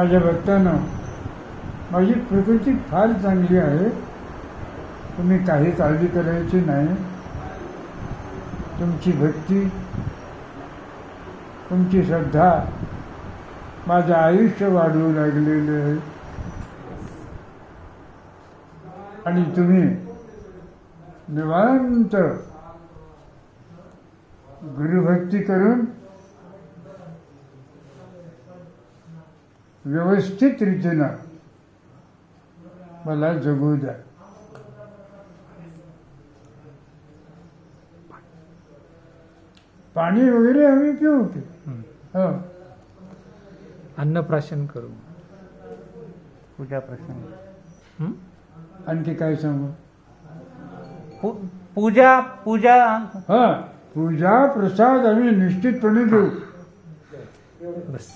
माझ्या भक्तांना माझी प्रकृती फार चांगली आहे. तुम्ही काही काळजी करायची नाही. तुमची भक्ती तुमची श्रद्धा माझं आयुष्य वाढवू लागलेले आहे. आणि तुम्ही निवांत गुरुभक्ती करून व्यवस्थित रीतीनं मला जगू द्या. पाणी वगैरे आम्ही पिऊ की. हो. अन्नप्राशन करू. पूजा प्रसंग हं? आणखी काय सांगू? पूजा पूजा. हा. पूजा प्रसाद आम्ही निश्चितपणे देऊ. बस.